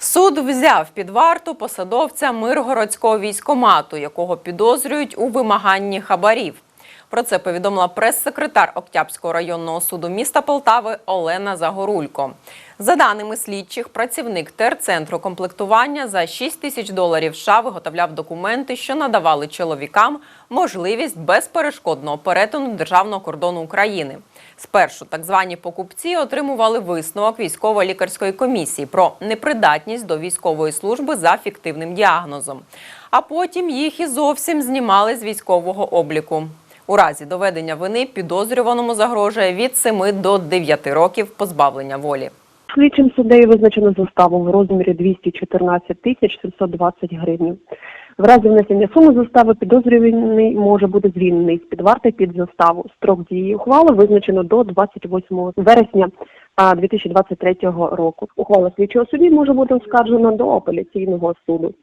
Суд взяв під варту посадовця Миргородського військомату, якого підозрюють у вимаганні хабарів. Про це повідомила прес-секретар Октябрського районного суду міста Полтави Олена Загорулько. За даними слідчих, працівник терцентру комплектування за 6 тисяч доларів США виготовляв документи, що надавали чоловікам можливість безперешкодного перетину державного кордону України. Спершу так звані покупці отримували висновок військово-лікарської комісії про непридатність до військової служби за фіктивним діагнозом, а потім їх і зовсім знімали з військового обліку. У разі доведення вини підозрюваному загрожує від 7 до 9 років позбавлення волі. Слідчим суддею визначено заставу в розмірі 214 тисяч 720 гривень. В разі внесення суми застави підозрюваний може бути звільнений з під варти під заставу. Строк дії ухвали визначено до 28 вересня а, 2023 року. Ухвала слідчого судді може бути оскаржена до апеляційного суду.